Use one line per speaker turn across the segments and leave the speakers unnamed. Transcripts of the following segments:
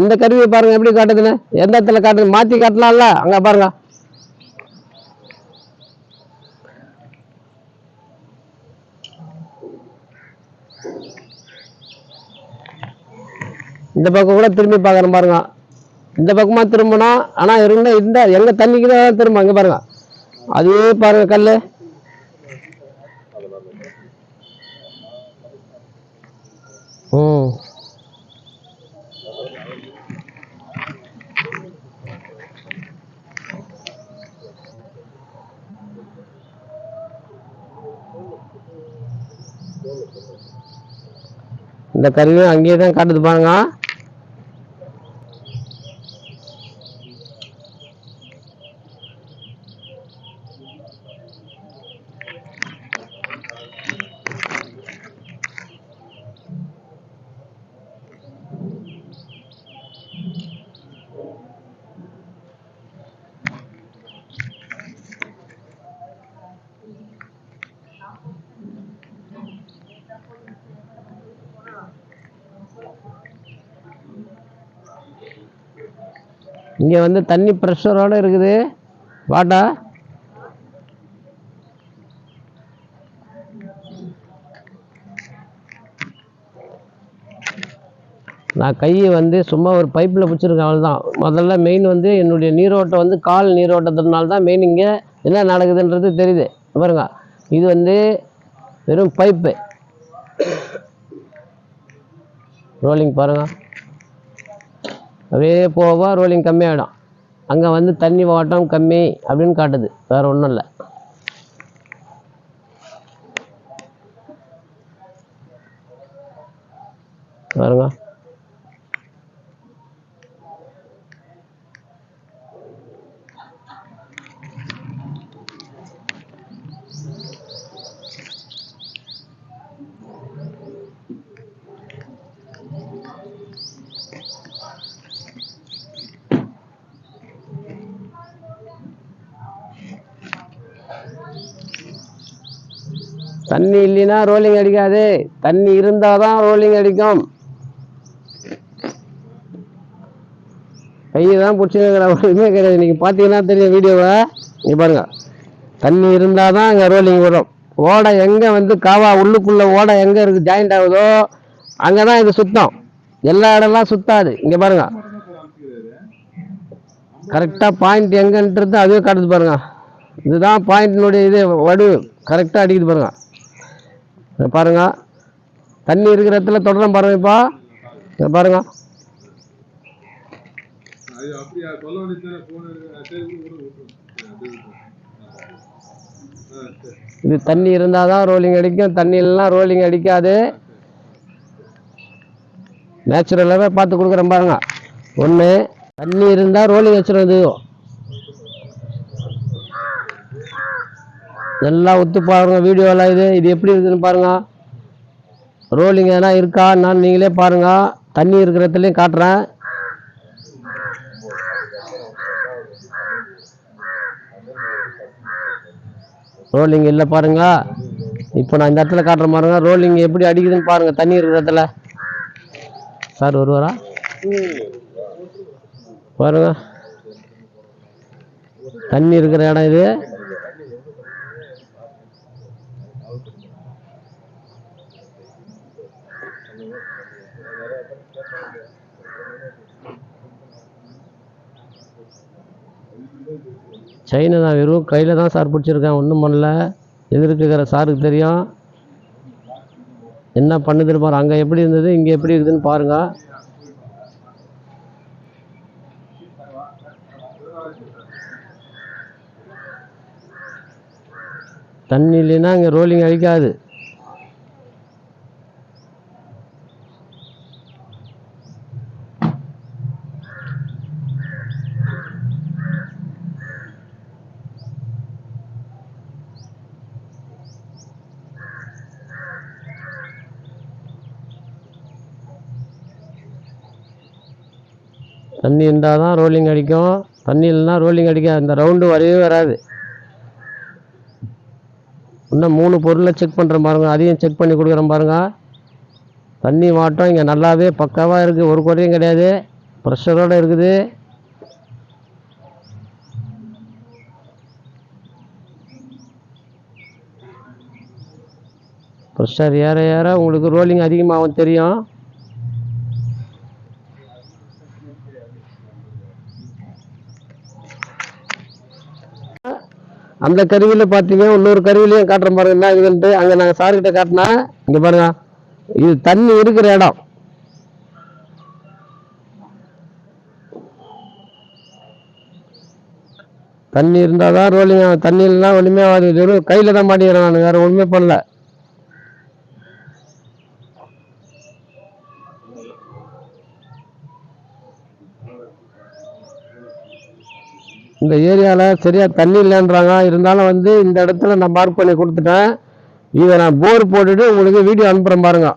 இந்த கருவியை பாருங்க எப்படி காட்டுதுன்னு? எந்த இடத்துல காட்டுது? மாத்தி காட்டலாம்ல? அங்க பாருங்க. இந்த பக்கம் கூட திரும்பி பார்க்கறேன் பாருங்க. இந்த பக்கமா திரும்பணும் ஆனா இருந்தா இந்த எங்க தண்ணிக்கு தான் திரும்ப அங்க பாருங்க. அதே பாருங்க கல்லு. ம். இந்த கருவியும் அங்கேயே தான் காட்டுது பாருங்க. இங்கே வந்து தண்ணி ப்ரெஷரோடு இருக்குது. வாட்டா நான் கையை வந்து சும்மா ஒரு பைப்பில் பிடிச்சிருக்கேன் அவ்வளோதான் முதல்ல மெயின் வந்து என்னுடைய நீரோட்டம் வந்து கால் நீரோட்டத்தினால தான் மெயின் இங்கே என்ன நடக்குதுன்றது தெரியுது. பாருங்க இது வந்து வெறும் பைப்பு ரோலிங் பாருங்கள் அப்படியே போவோம் ரோலிங் கம்மியாகிடும் அங்கே வந்து தண்ணி ஓட்டம் கம்மி அப்படின்னு காட்டுது. வேறு ஒன்றும் இல்லை. பாருங்க. தண்ணி இல்லைன்னா ரோலிங் அடிக்காது. தண்ணி இருந்தால் தான் ரோலிங் அடிக்கும். கையை தான் பிடிச்சிருக்கிற ஒன்றுமே கிடையாது. நீங்கள் பார்த்தீங்கன்னா தெரியும் வீடியோவை. இங்கே பாருங்கள் தண்ணி இருந்தால் தான் அங்கே ரோலிங் வரும் ஓடை எங்கே வந்து காவா உள்ளுக்குள்ளே ஓடை எங்கே இருக்குது ஜாயிண்ட் ஆகுதோ அங்கே தான் இது சுத்தம். எல்லா இடம்லாம் சுத்தாது. இங்கே பாருங்கள் கரெக்டாக பாயிண்ட் எங்கன்றது அதுவே காட்டுது பாருங்கள் இதுதான் பாயிண்டினுடைய இது வடு கரெக்டாக அடிக்குது பாருங்கள் பாருங்கள் பாருங்க. தண்ணி இருக்கிற இடத்துல தொடரம் பாருங்க இப்போ. பாருங்க. இது தண்ணி இருந்தால் தான் ரோலிங் அடிக்கும். தண்ணி இல்லைனா ரோலிங் அடிக்காது. நேச்சுரலாகவே பார்த்து கொடுக்குறேன் பாருங்க. ஒன்று தண்ணி இருந்தால் ரோலிங் வச்சுருந்தோம் இது நல்லா ஒத்து பாருங்க வீடியோலாம் இது. இது எப்படி இருக்குதுன்னு பாருங்க. ரோலிங் எதனா இருக்கா? நான் நீங்களே பாருங்க. தண்ணி இருக்கிற இடத்துலையும் காட்டுறேன். ரோலிங் இல்லை பாருங்க. இப்போ நான் இந்த இடத்துல காட்டுற பாருங்க ரோலிங் எப்படி அடிக்குதுன்னு பாருங்க தண்ணி இருக்கிற இடத்துல. சார் வருவாரா பாருங்க. தண்ணி இருக்கிற இடம் இது. சைனா தான் வெறும் கையில் தான் சார் பிடிச்சிருக்கேன் ஒன்றும் பண்ணல. எதிர்க்கிற சாருக்கு தெரியும். என்ன பண்ணுதுன்னு பாரு அங்கே எப்படி இருந்தது இங்கே எப்படி இருக்குதுன்னு பாருங்க. தண்ணி இல்லைன்னா அங்கே ரோலிங் அடிக்காது. தண்ணி இருந்தால் தான் ரோலிங் அடிக்கும். தண்ணி இல்லைன்னா ரோலிங் அடிக்காது. இந்த ரவுண்டு வரவே வராது. இன்னும் மூணு பொருளை செக் பண்ணுறேன் பாருங்க. அதையும் செக் பண்ணி கொடுக்குறேன் பாருங்க. தண்ணி மாட்டோம் இங்கே நல்லாவே பக்காவாக இருக்குது ஒரு குறையும் கிடையாது. ப்ரெஷரோடு இருக்குது. ப்ரெஷர் ஏற ஏற உங்களுக்கு ரோலிங் அதிகமாகவும் தெரியும். அந்த கருவியில் பார்த்தீங்க இன்னொரு கருவிலையும் காட்டுற பாருங்க என்ன இதுன்ட்டு அங்கே நாங்கள் சார்கிட்ட காட்டினா இங்கே பாருங்க இது தண்ணி இருக்கிற இடம். தண்ணி இருந்தால் தான் ரோலிங் ஆகும். தண்ணி இல்லைன்னா ஒன்றுமே ஆகாது. கையில் தான் மாட்டிக்கிறேன் நான் வேறு ஒன்றுமே பண்ணல. இந்த ஏரியாவில் சரியாக தண்ணி இல்லைன்றாங்க. இருந்தாலும் வந்து இந்த இடத்துல நான் மார்க் பண்ணி கொடுத்துட்டேன். இதை நான் போர் போட்டுட்டு உங்களுக்கு வீடியோ அனுப்புகிறேன் பாருங்க.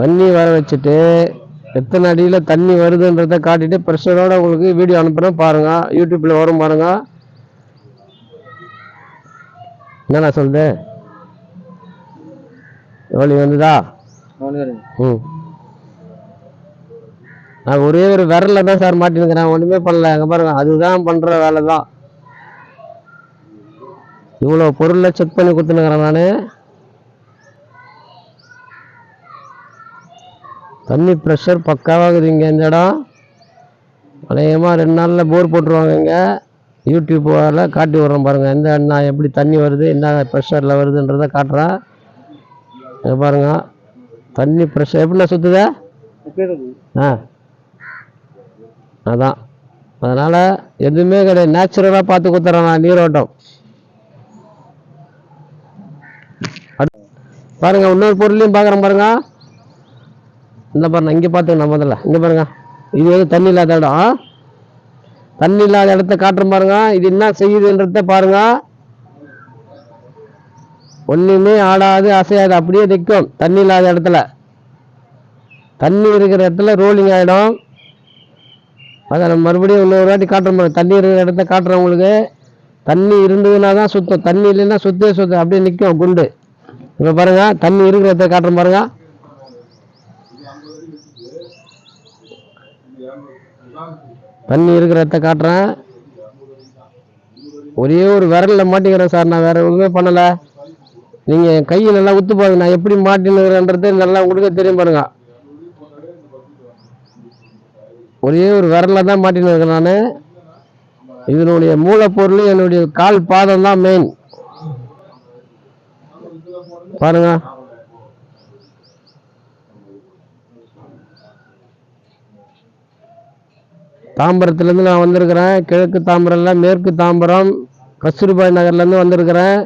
தண்ணி வர வச்சுட்டு எத்தனை அடியில் தண்ணி வருதுன்றதை காட்டிட்டு ப்ரெஷரோட உங்களுக்கு வீடியோ அனுப்புகிறேன் பாருங்க. யூடியூப்பில் வரும் பாருங்க. என்னண்ணா சொல்லுது எவ்வளோ வந்துதா? ம். நான் ஒரே ஒரு விரல்ல தான் சார் மாட்டினுக்கிறேன் ஒன்றுமே பண்ணல. அங்கே பாருங்க அதுதான் பண்ணுற வேலை தான் இவ்வளோ பொருளை செக் பண்ணி கொடுத்துனுக்கிறேன் நான். தண்ணி ப்ரெஷர் பக்காவாகுது இங்கே இந்த இடம். அநேகமாக ரெண்டு நாளில் போர் போட்டுருவாங்க இங்கே. யூடியூப்பில் காட்டி விட்றேன் பாருங்கள் எந்த நான் எப்படி தண்ணி வருது என்ன ப்ரெஷரில் வருதுன்றதை காட்டுறேன். இங்கே பாருங்க தண்ணி ப்ரெஷர் எப்படிண்ணா சுற்றுதா ஆ. அதான். அதனால் எதுவுமே கிடையாது. நேச்சுரலாக பார்த்து கொடுத்துறேன் நான் நீரோட்டம் பாருங்க இன்னொரு பொருளையும் பார்க்குறேன் பாருங்க. இந்த பாருங்க இங்கே பார்த்துக்கண்ணா முதல்ல. இங்கே பாருங்க. இது வந்து தண்ணி இல்லாத இடம். தண்ணி இல்லாத இடத்த காட்டுறேன் பாருங்க. இது என்ன செய்யுதுன்றத பாருங்க. ஒன்றுமே ஆடாது அசையாது அப்படியே நிற்கும். தண்ணி இல்லாத இடத்துல. தண்ணி இருக்கிற இடத்துல ரோலிங் ஆகிடும் அதை நான் மறுபடியும் இன்னொரு வாட்டி காட்டுற பாருங்க. தண்ணி இருக்கிற இடத்த காட்டுறேன் உங்களுக்கு. தண்ணி இருந்ததுன்னா தான் சுத்தம். தண்ணி இல்லைன்னா சுத்தே சுத்தம். அப்படியே நிற்கும் குண்டு. இப்போ பாருங்கள் தண்ணி இருக்கிற இடத்த காட்டுற பாருங்க. தண்ணி இருக்கிற இடத்த காட்டுறேன். ஒரே ஒரு விரலில் மாட்டிக்கிறேன் சார். நான் வேற எதுவுமே பண்ணலை. நீங்கள் கையை நல்லா உத்து பாருங்க. நான் எப்படி மாட்டினுங்கிறன்றது நல்லா உங்களுக்கே தெரியும் பாருங்கள் ஒரே ஒரு விரலில் தான் மாட்டின்னு இருக்கேன் நான். இதனுடைய மூலப்பொருள் என்னுடைய கால் பாதம் தான் மெயின் பாருங்க. தாம்பரத்துலேருந்து நான் வந்திருக்கிறேன். கிழக்கு தாம்பரம்ல மேற்கு தாம்பரம் கஸ்தூரிபாய் நகர்லேருந்து வந்திருக்கிறேன்.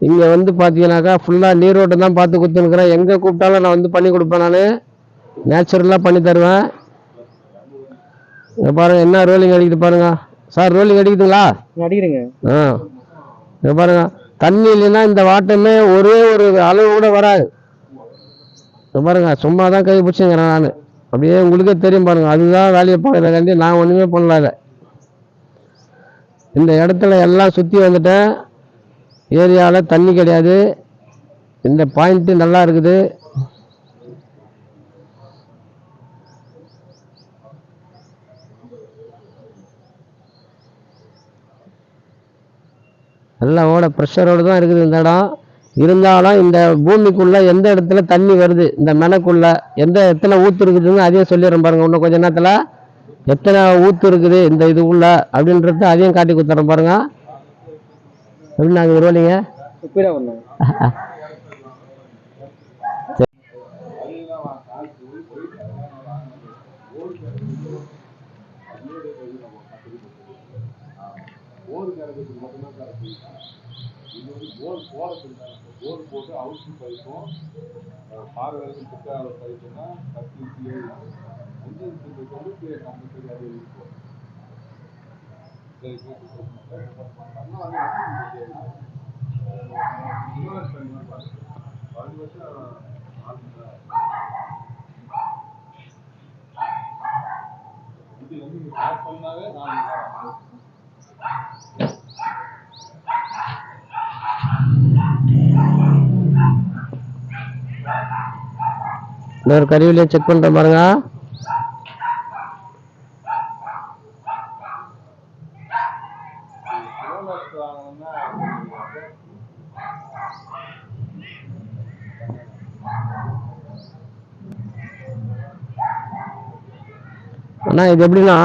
இங்கே வந்து பார்த்தீங்கன்னாக்கா ஃபுல்லாக நீரோட்டம் தான் பார்த்து கொடுத்துருக்குறேன் எங்கே கூப்பிட்டாலும் நான் வந்து பண்ணி கொடுப்பேன் நான். நேச்சுரலாக பண்ணி தருவேன். பாருங்க என்ன ரோலிங் அடிக்குது பாருங்க. சார் ரோலிங் அடிக்குதுங்களா?
அடிக்கிறீங்க.
ஆ. இங்க பாருங்க. தண்ணி இல்லைன்னா இந்த வாட்டமே ஒரே ஒரு அளவு கூட வராது. பாருங்க சும்மா தான் கை பிடிச்சிங்கிறேன் நான். அப்படியே உங்களுக்கே தெரியும் பாருங்க அதுதான் வேலையை பார்க்குறக்காண்டி நான் ஒன்றுமே பண்ணல இந்த இடத்துல எல்லாம் சுற்றி வந்துட்டேன் ஏரியாவில் தண்ணி கிடையாது. இந்த பாயிண்ட்டு நல்லா இருக்குது. நல்லா ஓட ப்ரெஷரோடு தான் இருக்குது இந்த இடம். இருந்தாலும் இந்த பூமிக்குள்ள எந்த இடத்துல தண்ணி வருது இந்த மெனக்குள்ள எந்த எத்தனை ஊத்து இருக்குதுன்னு அதையும் சொல்லிடுறேன் பாருங்க. இன்னும் கொஞ்ச நேரத்தில் எத்தனை ஊத்து இருக்குது இந்த இதுக்குள்ள அப்படின்றத அதையும் காட்டி கொடுத்துறேன் பாருங்க. எப்படி நாங்கள் ரோலிங்க
மட்டும்தான் கறக்கு இது வந்து போர் போறதுக்கு போர் போட்டு அவுட்ரு பைப்பும் பாறை வரைக்கும் புக்காத பைப்புனா பத்து இன்ச்சு ஏழு அஞ்சு இன்ச்சு வந்து கம்பல்சரி அது இருக்கும் சரி பண்ணா வந்து அஞ்சு இன்ச்சு ஏழு. இன்வெஸ்ட் பண்ணி பாருங்க பதினஞ்சு வருஷம் ஆகுது. இது வந்து நீங்க ஸ்டார்ட் பண்ணாவே நான் இன்னொரு கருவிலே செக் பண்ணுற பாருங்க.
அண்ணா
ஆனால் இது எப்படின்னா